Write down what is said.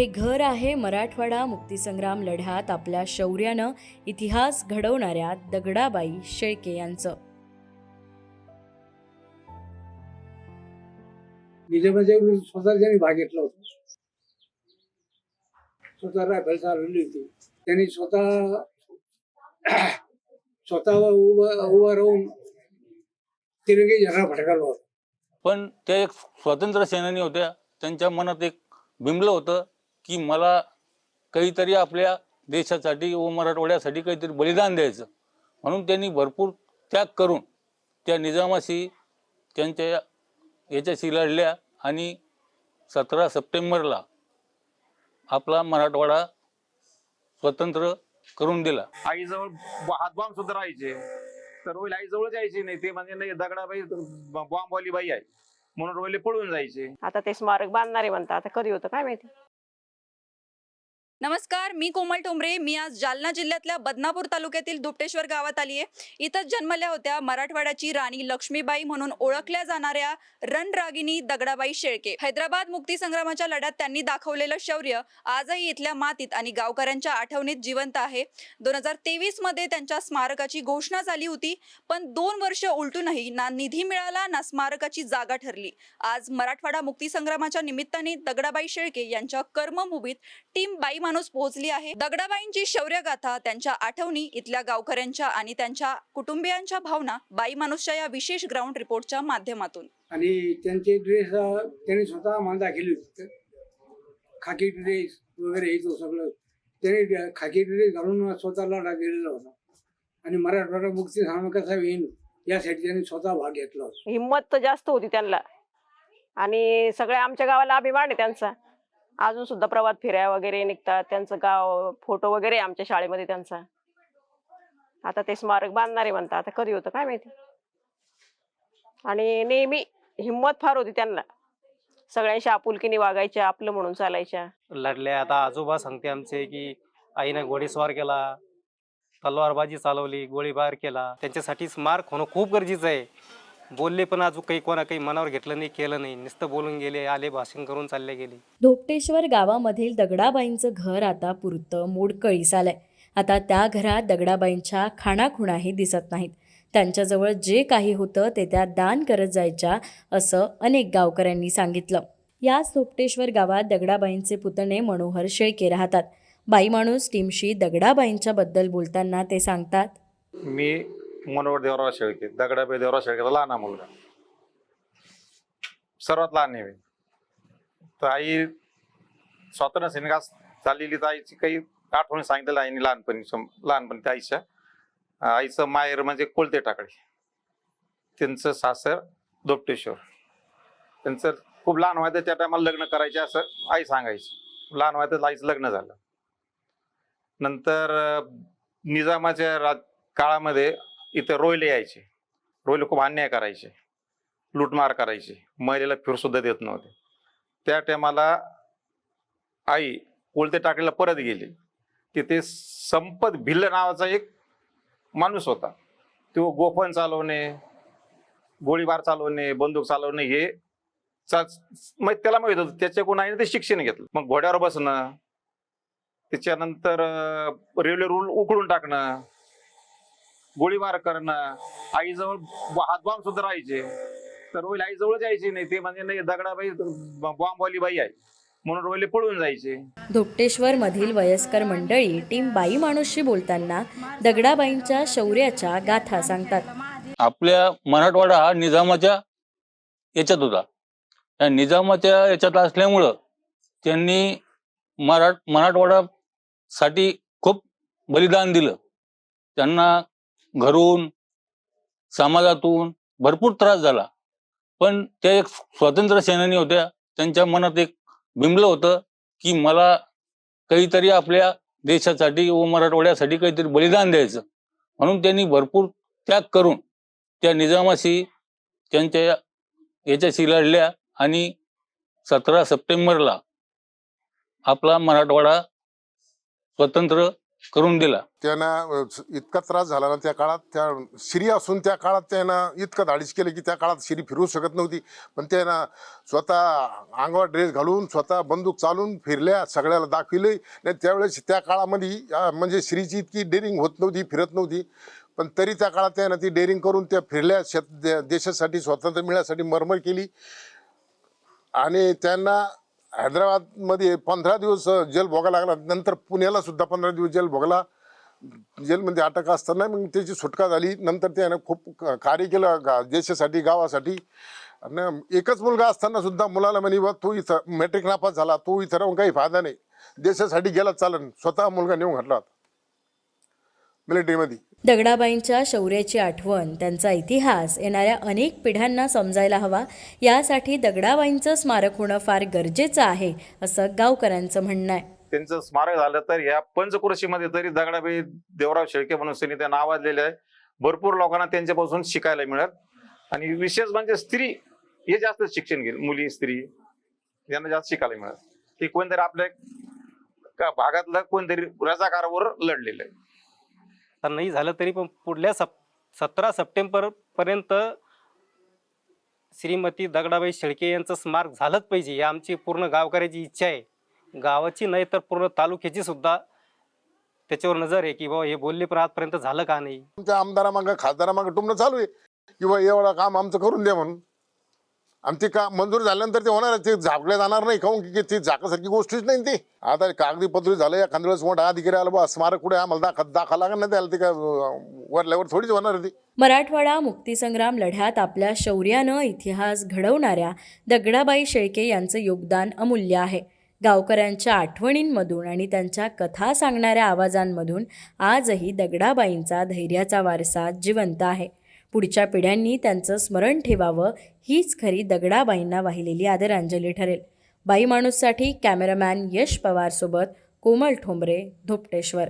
हे घर आहे मराठवाडा मुक्तीसंग्राम लढ्यात आपल्या शौर्यानं इतिहास घडवणाऱ्या दगडाबाई शेळके यांचं. निजामाच्या विरुद्ध स्वतः त्यांनी भाग घेतला होता. स्वतः रायफल चालवली होती. त्यांनी स्वतः स्वतः उभा उभा राहून तिरंगी झेंडा फटकारला होता. पण त्या एक स्वातंत्र्य सेनानी होत्या. त्यांच्या मनात एक बिंबलं होतं. की मला काहीतरी आपल्या देशासाठी व मराठवाड्यासाठी काहीतरी बलिदान द्यायचं. म्हणून त्यांनी भरपूर त्याग करून त्या निजामाशी त्यांच्या याच्याशी लढल्या आणि सतरा सप्टेंबरला आपला मराठवाडा स्वतंत्र करून दिला. आईजवळ हातबॉम्ब सुद्धा राहायचे. तर रोहिल आईजवळ जायचे नाही. ते म्हणजे नाही दगडाबाई बॉम्बवाली बाई आहे. म्हणून रोहिले पळून जायचे. आता ते स्मारक बांधणारे म्हणतात. आता कधी होतं काय माहिती? नमस्कार मी कोमल टोंबरे मी आज जालना जिल्ह्यातल्या बदनापूर तालुक्यातील दुपटेश्वर गावात आली आहे. इथंच जन्मल्या होत्या मराठवाड्याची राणी लक्ष्मीबाई म्हणून ओळखल्या जाणाऱ्या रणरागिनी दगडाबाई शेळके. हैदराबाद मुक्तीसंग्रामाच्या लढ्यात त्यांनी दाखवलेलं शौर्य आजही इथल्या मातीत आणि गावकऱ्यांच्या आठवणीत जिवंत आहे. दोन हजार तेवीसमध्ये त्यांच्या स्मारकाची घोषणा झाली होती पण दोन वर्ष उलटूनही ना निधी मिळाला ना स्मारकाची जागा ठरली. आज मराठवाडा मुक्तीसंग्रामाच्या निमित्ताने दगडाबाई शेळके यांच्या कर्मभूमीत टीम बाई माणूस पोहोचली आहे. दगडाबाईंची शौर्यगाथा त्यांच्या आठवणी इथल्या गावकऱ्यांच्या आणि त्यांच्या कुटुंबियांच्या भावना बाई माणूसच्या या विशेष ग्राउंड रिपोर्टच्या माध्यमातून. आणि त्यांचे ड्रेस त्यांनी स्वतः आम्हाला दाखवले होते. खाकी ड्रेस वगैरे हे तो सगळं त्यांनी खाकी ड्रेस घालून स्वतःला दिलेला होता. आणि मराठवाडा मुक्ती सामना कसा होईल यासाठी त्यांनी स्वतः भाग घेतला होता. हिंमत तर जास्त होती त्यांना. आणि सगळ्या आमच्या गावाला अभिमान आहे त्यांचा. अजून सुद्धा प्रवाद फिराया वगैरे निघतात. त्यांचं गाव फोटो वगैरे आमच्या शाळेमध्ये त्यांचा. आता ते स्मारक बांधणारे म्हणतात. आता कधी होतं काय माहिती? आणि नेहमी हिंमत फार होती त्यांना. सगळ्यांशी आपुलकीने वागायच्या आपलं म्हणून चालायच्या. लढले. आता आजोबा सांगते आमचे की आईनं घोडेस्वार केला तलवारबाजी चालवली गोळीबार केला. त्यांच्यासाठी स्मारक होणं खूप गरजेचं आहे. बोलले पण अजून काही कोणा काही मनावर घेतलं नाही केलं नाही. नुसतं बोलून गेले आले भाषण करून चालले गेले. धोपटेश्वर गावामधील दगडाबाईंचं घर आता पुरतं मोडकळीस आलंय आता त्या घरात दगडाबाईंच्या खाणाखुणाही दिसत नाहीत. त्यांच्याजवळ जे काही होतं ते त्या दान करत जायच्या असं अनेक गावकऱ्यांनी सांगितलं. याच धोपटेश्वर गावात दगडाबाईंचे पुतणे मनोहर शेळके राहतात. बाई माणूस टीमशी दगडाबाईंच्या बद्दल बोलताना ते सांगतात. मी मनोहर देवराव शेळके दगडाबाई देवराव शेळकेचा लहान मुलगा. सर्वात लहान आहे तर आई स्वातंत्र्य सैनिकास चाललेली तर आईची काही आठवणी सांगितलेल्या आईने लहानपणी लहानपणी त्या आईच्या. आईचं माहेर म्हणजे कोलते टाकडे त्यांचं सासर दोपटेश्वर. त्यांचं खूप लहान व्हायचं त्या टायमाला लग्न करायचे असं आई सांगायची. लहान वयातच आईचं लग्न झालं. नंतर निजामाच्या राज काळामध्ये इथं रोयले यायचे. रोयले खूप अन्याय करायचे. लूटमार करायचे. महिलेला फिरसुद्धा देत नव्हते. त्या टायमाला आई उलते टाकलेला परत गेली. तिथे संपत भिल्ल नावाचा एक माणूस होता. तो गोफन चालवणे गोळीबार चालवणे बंदूक चालवणे हे चा- मग त्याला माहीत होतं. त्याच्याकडून आईने ते शिक्षण घेतलं. मग घोड्यावर बसणं त्याच्यानंतर रेल्वे रूल उकळून टाकणं गोळीबार करणं आईजवळ हातबॉम्ब सुद्धा राहायचे. तर रोहिल आईजवळ जायचे नाही. ते म्हणजे नाही दगडाबाई बॉम्बवाली बाई आहे. म्हणून रोहिले पळून जायचे. धोपटेश्वरमधील वयस्कर मंडळी टीम बाई माणूसशी बोलताना दगडाबाईंच्या शौर्याच्या गाथा सांगतात. आपल्या मराठवाडा हा निजामाच्या याच्यात होता. या निजामाच्या याच्यात असल्यामुळं त्यांनी मराठ मराठवाडासाठी खूप बलिदान दिलं. त्यांना घरून समाजातून भरपूर त्रास झाला. पण त्या एक स्वातंत्र्य सेनानी होत्या त्यांच्या मनात एक बिंबलं होतं की मला काहीतरी आपल्या देशासाठी व मराठवाड्यासाठी काहीतरी बलिदान द्यायचं. म्हणून त्यांनी भरपूर त्याग करून त्या निजामाशी त्यांच्या याच्याशी लढल्या आणि सतरा सप्टेंबरला आपला मराठवाडा स्वतंत्र करून दिला. त्यांना इतका त्रास झाला ना त्या काळात त्या श्री असून त्या काळात त्यांना इतकं धाडीस केलं की त्या काळात श्री फिरू शकत नव्हती. पण त्यांना स्वतः अंगावर ड्रेस घालून स्वतः बंदूक चालून फिरल्या सगळ्याला दाखविले नाही त्यावेळेस त्या काळामध्ये म्हणजे श्रीची इतकी डेअरिंग होत नव्हती फिरत नव्हती. पण तरी त्या काळात त्यानं ती डेअरिंग करून त्या फिरल्या शेत देशासाठी स्वातंत्र्य मिळण्यासाठी मरमर केली. आणि त्यांना हैदराबादमध्ये पंधरा दिवस जेल भोगा लागला. नंतर पुण्याला सुद्धा पंधरा दिवस जेल भोगला. जेलमध्ये म्हणजे अटक असताना मग त्याची सुटका झाली. नंतर त्यानं खूप कार्य केलं गा- देशासाठी गावासाठी. आणि एकच मुलगा असताना सुद्धा मुलाला म्हणे बा तू इथं मॅट्रिक नापास झाला. तू इथं राहून काही फायदा नाही. देशासाठी गेला चालन. स्वतः मुलगा नेऊन घातला मिलिटरीमध्ये दगडाबाईंच्या शौर्याची आठवण त्यांचा इतिहास येणाऱ्या अनेक पिढ्यांना समजायला हवा. यासाठी दगडाबाईंचं स्मारक होणं फार गरजेचं आहे असं गावकऱ्यांचं म्हणणं आहे. त्यांचं स्मारक झालं तर या पंचकृषीमध्ये तरी दगडाबाई देवराव शेळके म्हणून त्यांनी त्या नावाजलेले आहे. भरपूर लोकांना त्यांच्यापासून शिकायला मिळत. आणि विशेष म्हणजे स्त्री हे जास्त शिक्षण घेईल मुली स्त्री यांना जास्त शिकायला मिळत. ते कोणतरी आपल्या का भागातलं कोणतरी रजाकारावर लढलेलं आहे. तर नाही झालं तरी पण पुढल्या सप सतरा सप्टेंबर पर्यंत श्रीमती दगडाबाई शेळके यांचं स्मारक झालंच पाहिजे ही आमची पूर्ण गावकऱ्याची इच्छा आहे. गावाची नाही तर पूर्ण तालुक्याची सुद्धा त्याच्यावर नजर आहे की बाबा हे बोलले पण आजपर्यंत झालं का नाही. तुमच्या आमदारामागं खासदारामागं टुमणं चालू आहे. किंवा एवढं काम आमचं करून द्या म्हणून. आणि ते का मंजूर झाल्यानंतर ते होणार ते झाकले जाणार नाही. काहून? की ती झाकासारखी गोष्टीच नाही ते. आता कागदीपत्र झालं या वेळेस मोठा अधिकारी आला बा स्मारक कुठे आम्हाला दाखा दाखा लागणार नाही त्याला. ते का वरल्यावर थोडीच होणार ती. मराठवाडा मुक्तीसंग्राम लढ्यात आपल्या शौर्यानं इतिहास घडवणाऱ्या दगडाबाई शेळके यांचं योगदान अमूल्य आहे. गावकऱ्यांच्या आठवणींमधून आणि त्यांच्या कथा सांगणाऱ्या आवाजांमधून आजही दगडाबाईंचा धैर्याचा वारसा जिवंत आहे. पुढच्या पिढ्यांनी त्यांचं स्मरण ठेवावं हीच खरी दगडाबाईंना वाहिलेली आदरांजली ठरेल. बाई माणूससाठी कॅमेरामॅन यश पवारसोबत कोमल ठोंबरे धोपटेश्वर.